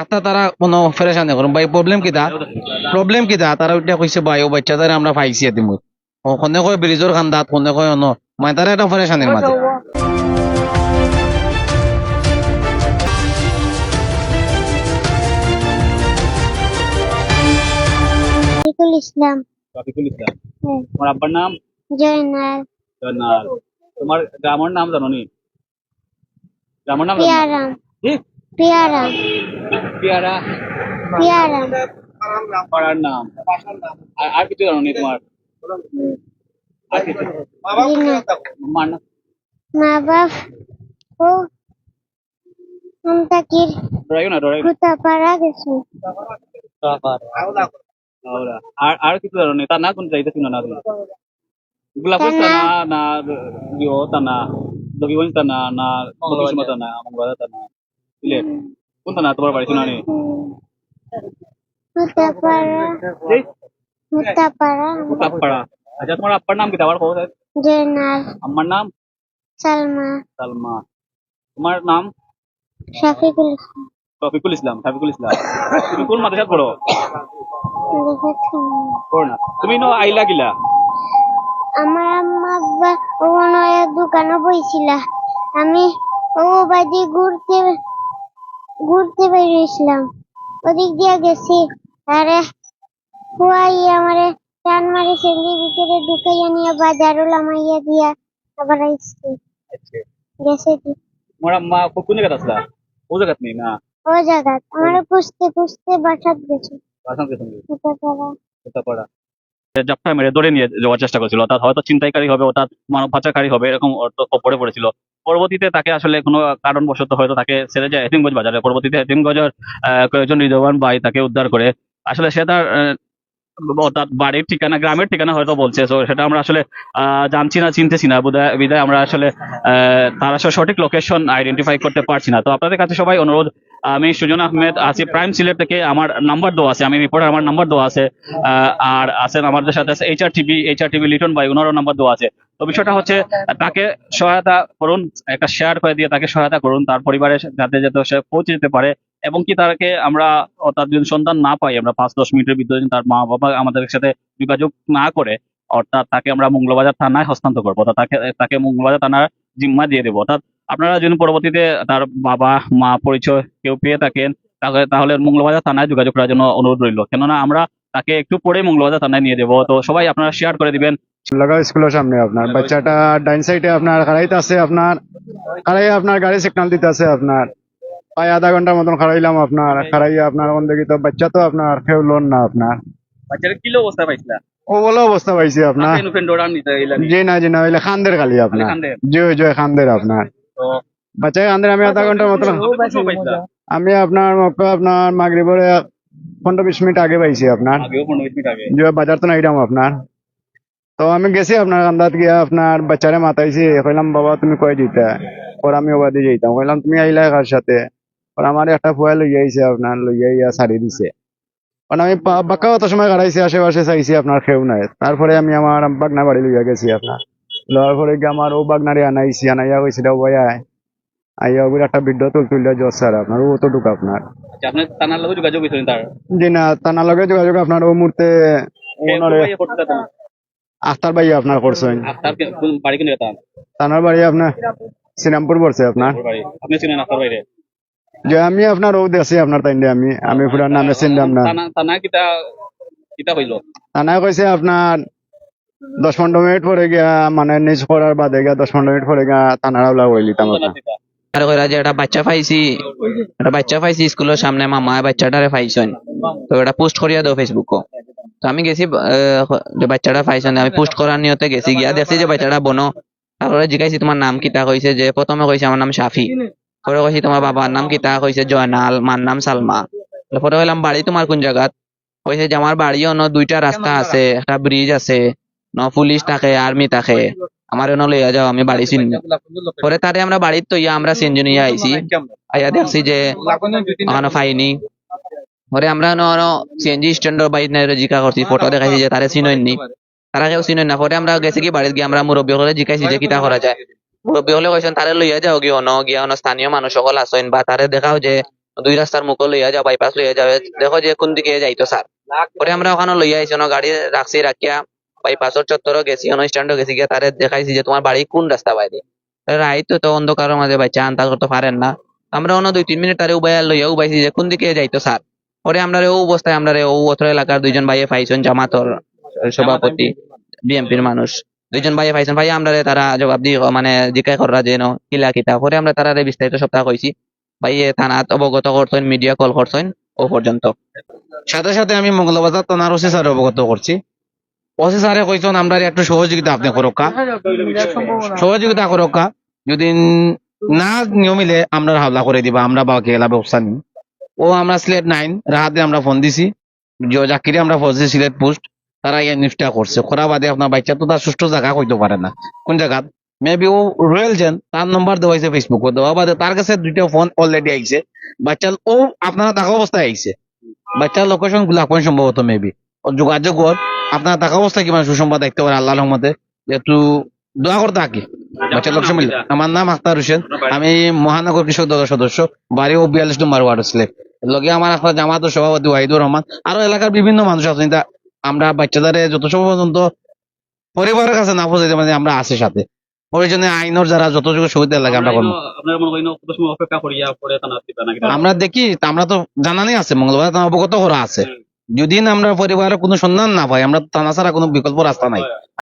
আতা তারা কোনো ফেরেশানি করুন ভাই প্রবলেম কিতা প্রবলেম কিতা তারা ওইটা কইছে ভাই ও বাচ্চা তারা আমরা পাইছি এতে মুই ও কোনে কয় ব্রিজর খান্দাত কোনে কয় অন্য মানে তারা একটা ফেরেশানির মাঝে রফিকুল ইসলাম রফিকুল ইসলাম তোমার আব্বার নাম? জয়নাল। জয়নাল। তোমার গ্রামের নাম জানো নি গ্রামের নাম? পিয়ারাম পিয়ারাম পেয়ারা। পিয়ারাম পাড়ার নাম। আর- আর কিছু জানো নি তোমার? আর কিছু? মার নাম? মা বাপ ও আমতাকির ডরাইও না ডরাইও না। কুতাপাড়া গেছে। আর আর কিছু জানো নি? তার না কোন যাইতেছি না না তুমি গোলাপুর তানা। না ইয়ো তানা দবিগঞ্জ তানা না মধুসীমা তানা মঙ্গলা তানা। সিলেট। কোন তানা তোমার বাড়ি নি আচ্ছা তোমার আব্বার নাম কি? খবর? জয়নাল আমার নাম? সালমা। সালমা। তোমার নাম? শফিকুল ইসলাম। রফিকুল ইসলাম শফিকুল ইসলাম। তুমি কোন মাদ্রাসাত পড়ো? পড়ো না। তুমি নো আইলা গিলা? আমার আম্মা আব্বা ওখানে দোকানে বইছিল। আমি ও বাড়ি ঘুরতে ঘুরতে বেরিয়েছিলাম। ওদিক দিয়ে গেছি। আরে খুয়াই আমারে টান মারি সেন্দির ভিতরে ঢুকাইয়া নিয়ে বাজারও লামাইয়া দিয়া আবার আইসছি গেছে কি? আম্মা কো- কোন জায়গাত আসলা? ও জায়গাত নেই না? ও জায়গা আমার পুষতে পুষতে বাসাত গেছে। আসাম কে সঙ্গে এটা করা এটা পড়া জাপটা মেরে ধরে নিয়ে যাওয়ার চেষ্টা করেছিল। অর্থাৎ হয়তো চিন্তাইকারী হবে অর্থাৎ মানব পাচারকারী হবে এরকম অর্থ খবরে পড়েছিল। পরবর্তীতে তাকে আসলে কোনো কারণবশত হয়তো তাকে ছেড়ে যায়। এতিমগঞ্জ বাজারে পরবর্তীতে এতিমগঞ্জের কয়েকজন হৃদয়বান ভাই তাকে উদ্ধার করে। আসলে সে তার অর্থাৎ বাড়ির ঠিকানা, গ্রামের ঠিকানা হয়তো বলছে। তো সেটা আমরা আসলে জানছি না, চিনতেছি না। বিদায় আমরা আসলে তার আসলে সঠিক লোকেশন আইডেন্টিফাই করতে পারছি না। তো আপনাদের কাছে সবাই অনুরোধ, আমি সুজন আহমেদ আছি প্রাইম সিলেট থেকে আমার নাম্বার দেওয়া আছে। আমি রিপোর্টার আমার নাম্বার দেওয়া আছে আর আছেন আমাদের সাথে আছে HR TV HR TV Liton ভাই ওনারও নাম্বার দেওয়া আছে। তো বিষয়টা হচ্ছে, তাকে সহায়তা করুন, একটা শেয়ার করে দিয়ে তাকে সহায়তা করুন। তার পরিবারের যাতে যাতে সে পৌঁছে যেতে পারে এবং কি তাকে আমরা তার যদি সন্তান না পাই আমরা পাঁচ দশ মিনিটের ভিতরে তার মা বাবা আমাদের সাথে যোগাযোগ না করে অর্থাৎ তাকে আমরা মঙ্গলবাজার থানায় হস্তান্তর করব অর্থাৎ তাকে তাকে মঙ্গলবাজার থানার জিম্মা দিয়ে দেবো। অর্থাৎ আপনারা যদি পরবর্তীতে তার বাবা মা পরিচয় কেউ পেয়ে থাকেন তাহলে তাহলে মঙ্গলবাজার থানায় যোগাযোগ করার জন্য অনুরোধ রইল। কেননা আমরা তাকে একটু পরে মঙ্গলবাজার থানায় নিয়ে দেবো। তো সবাই আপনারা শেয়ার করে দিবেন। লাগাও স্কুলের সামনে আপনার। বাচ্চাটা ডাইন সাইডে আপনার আছে আপনার খাড়াই আপনার গাড়ি সিগনাল দিতে আছে আপনার। প্রায় আধা ঘণ্টার মতন খাড়াইলাম আপনার খাড়াইয়া আপনার ওখান দেখি তো বাচ্চা তো আপনার কেউ লোন না আপনার। বাচ্চারা কি অবস্থা পাইছিলা ও বলে অবস্থা পাইছে আপনার। জি না জি না হইলে খান্দের খালি আপনার? জয় জয় খান্দের আপনার। বাচ্চা খান্দের আমি আধা ঘণ্টার মতন আমি আপনার মক্কা আপনার মাগরিবরে পনেরো বিশ মিনিট আগে পাইছি আপনার। আগে। বাজার তো নাইলাম আপনার। তো আমি গেছি আপনার কান্দাত গিয়া আপনার বাচ্চারে মাতাইছি। কইলাম বাবা তুমি কই দিতে? ওর আমি ওবাদি যাইতাম কইলাম তুমি আইলা কার সাথে? আমার একটা ফুয়া লইয়া আইছে আপনার লইয়া ইয়া ছাড়ি দিছে। কারণ আমি বাক্কা অত সময় কাটাইছি আশেপাশে চাইছি আপনার খেউ নাই। তারপরে আমি আমার বাগনা বাড়ি লইয়া গেছি আপনার। লওয়ার পরে গিয়ে আমার ও বাগনারে আনাইছি আনাইয়া কইছিল বয়া আইয়া ওগুলো একটা ভিডিও তুল তুললে জোর স্যার আপনার ও অতটুকু আপনার। আচ্ছা আপনার থানার লগে যোগাযোগ হয়েছিলেন তার? জি না তার লগে যোগাযোগ আপনার ও মুহূর্তে আখতার ভাই আপনার করছেন কোন বাড়ি কোন জায়গা বাড়ি আপনার শ্রীরামপুর পড়ছে আপনার। আপনি বাইরে যে আমি আপনার ও আপনার আমি আমি পুরা নামে চিনলাম না। থানা থানা কিতা কিতা হইল? তানা কইছে আপনার দশ পনেরো মিনিট পরে গিয়া মানে নিজ করার বাদে গিয়া দশ পনেরো মিনিট পরে গিয়া তানারা ওলা করে লিতাম থানা আপনার কিতা? আর কইরা যে একটা বাচ্চা পাইছি একটা বাচ্চা পাইছি স্কুলের সামনে মামা বাচ্চাটারে পাইছেন তো এটা পোস্ট করিয়া দাও ফেসবুকও তো আমি গেছি যে বাচ্চাটা পাইছেন আমি পোস্ট করার নিয়তে গেছি গিয়া দেখছি যে বাচ্চাটা বনো। তারপরে জিজ্ঞাসি তোমার নাম কিতা? কইছে যে প্রথমে কইছে আমার নাম শাফি পরে কইছি তোমার বাবার নাম কিতা কইছে জয়নাল মার নাম সালমা পরে কইলাম বাড়ি তোমার কোন জায়গাত কইছে যে আমার বাড়িও ন দুইটা রাস্তা আছে একটা ব্রিজ আছে, ন পুলিশ থাকে আর্মি থাকে। আমার এনে লইয়া যাও, আমি বাড়ি চিনি পরে তারে আমরা বাড়ির তো ইয়া আমরা সিএনজি নিয়ে আইছি। আইয়া দেখছি যে ওখানে পাইনি পরে আমরা সিএনজি স্ট্যান্ডের বাইরে জিজ্ঞা করছি ফটো দেখাইছি যে তারে চিনইনি তারা কেউ চিনই না। পরে আমরা গেছি কি বাড়িতে গিয়ে, আমরা মুরব্বী হলে জিকাইছি যে কিতা করা যায়। মুরব্বী হলে কইছেন তারে লইয়া যাও গিয়ে অন গিয়া অন স্থানীয় মানুষ সকল আছেন বা তারে দেখাও যে দুই রাস্তার মুখ লইয়া যাও বাইপাস লইয়া যাও, দেখো যে কোন দিকে যাইতো স্যার পরে আমরা ওখানে লইয়া আইছি না, গাড়ি রাখছি রাখিয়া বাইপাসের চত্বরও গেছি অনুষ্ঠানও গেছি, গিয়া তারে দেখাইছি যে তোমার বাড়ি কোন রাস্তা বাইরে রাইতো তো অন্ধকারের মাঝে বাচ্চা আন্তাজ করতে পারেন না। আমরা অন্য দুই, তিন মিনিট তারে উবাইয়া লইয়া উবাইছি যে কোন দিকে যাইতো স্যার পরে আমরা ও অবস্থায় আমরা ও অত্র এলাকার দুইজন ভাইয়ে পাইছেন জামাতর সভাপতি বিএনপির মানুষ দুইজন ভাইয়ে পাইছেন। ভাই আমরা তারা জবাব দি মানে জিজ্ঞাসা করা যেন কিলা কিতা। পরে আমরা তারা বিস্তারিত সপ্তাহ কইছি। ভাইয়ে থানাত অবগত করছেন, মিডিয়া কল করছেন ও পর্যন্ত। সাথে সাথে আমি মঙ্গলবাজার থানার ওসি স্যার অবগত করছি। ওসি স্যারে কইছেন আমরা একটু সহযোগিতা আপনি করোকা সহযোগিতা করোকা যদি না নিয়মিলে আমরা হামলা করে দিবা, আমরা বাকি এলা ব্যবস্থা নি ও আমরা সিলেট নাইন, রাহাতে আমরা ফোন দিছি। জাকিরে আমরা ফোন দিছি সিলেট পোস্ট। তারা এই নিউজটা করছে। করা বাদে আপনার বাচ্চা তো তার সুষ্ঠু জায়গা কইতে পারে না। কোন জায়গা? মেবি ও রয়েল জেন তার নম্বর দেওয়া হয়েছে ফেসবুক দেওয়া বাদে তার কাছে দুইটা ফোন অলরেডি আইছে। বাচ্চা, ও আপনারা থাকা অবস্থায় আইছে। বাচ্চার লোকেশনগুলো আপনি সম্ভবত মেবি যোগাযোগ কর। আপনার থাকা অবস্থা কিমান সুসংবাদ দেখতে পারে আল্লাহর রহমতে। যেহেতু দোয়া করতে থাকি বাচ্চার লোকেশন মিলে। আমার নাম আখতার হোসেন। আমি মহানগর কৃষক দলের সদস্য। বাড়ি ও বিয়াল্লিশ নম্বর ওয়ার্ড ছিল লগে আমার আপনার জামাত সভাপতি ওয়াহিদুর রহমান। আরও এলাকার বিভিন্ন মানুষ আছেন। আমরা বাচ্চাদের যত সময় পর্যন্ত পরিবারের কাছে না পৌঁছাইতে মানে আমরা আছি সাথে। ওই জন্য আইনের যারা যতটুকু সুবিধা লাগে আমরা করব। আমরা দেখি আমরা তো জানানি আছে মঙ্গলবার অবগত করা আছে। যদি না আমরা পরিবারের কোনো সন্ধান না পাই আমরা থানা ছাড়া কোনো বিকল্প রাস্তা নাই।